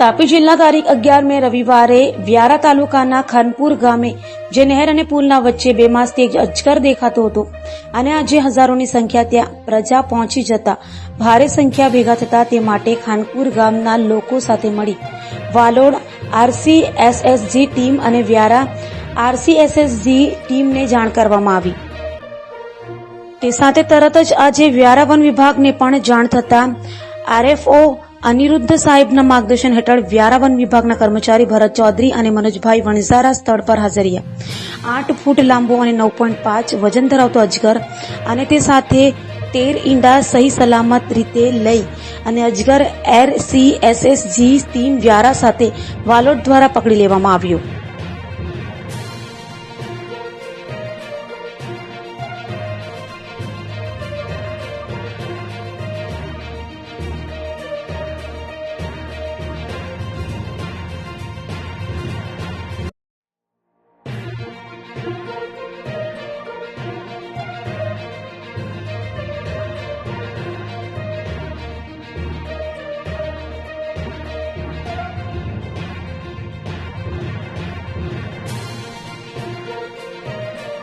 તાપી જિલ્લા તારીખ અગિયાર મે રવિવારે વ્યારા તાલુકાના ખાનપુર ગામે જે નહેર અને પુલના વચ્ચે બે માસથી એક અજગર દેખાતો હતો અને આજે હજારોની સંખ્યા ત્યાં પ્રજા પહોંચી જતા ભારે સંખ્યા ભેગા થતા તે માટે ખાનપુર ગામના લોકો સાથે મળી વાલોડ આરસીએસએસજી ટીમ અને વ્યારા આરસીએસએસજી ટીમને જાણ કરવામાં આવી. તે સાથે તરત જ આજે વ્યારા વન વિભાગને પણ જાણ થતા આરએફઓ અનિરુદ્ધ સાહેબના માર્ગદર્શન હેઠળ વ્યારા વન વિભાગના કર્મચારી ભરત ચૌધરી અને મનોજભાઈ વણઝારા સ્થળ પર હાજર આઠ ફૂટ લાંબો અને નવ પોઈન્ટ પાંચ વજન ધરાવતો અજગર અને તે સાથે તેર ઈંડા સહી સલામત રીતે લઈ અને અજગર R C S S G team Vyara સાથે વાલોડ દ્વારા પકડી લેવામાં આવ્યો. Música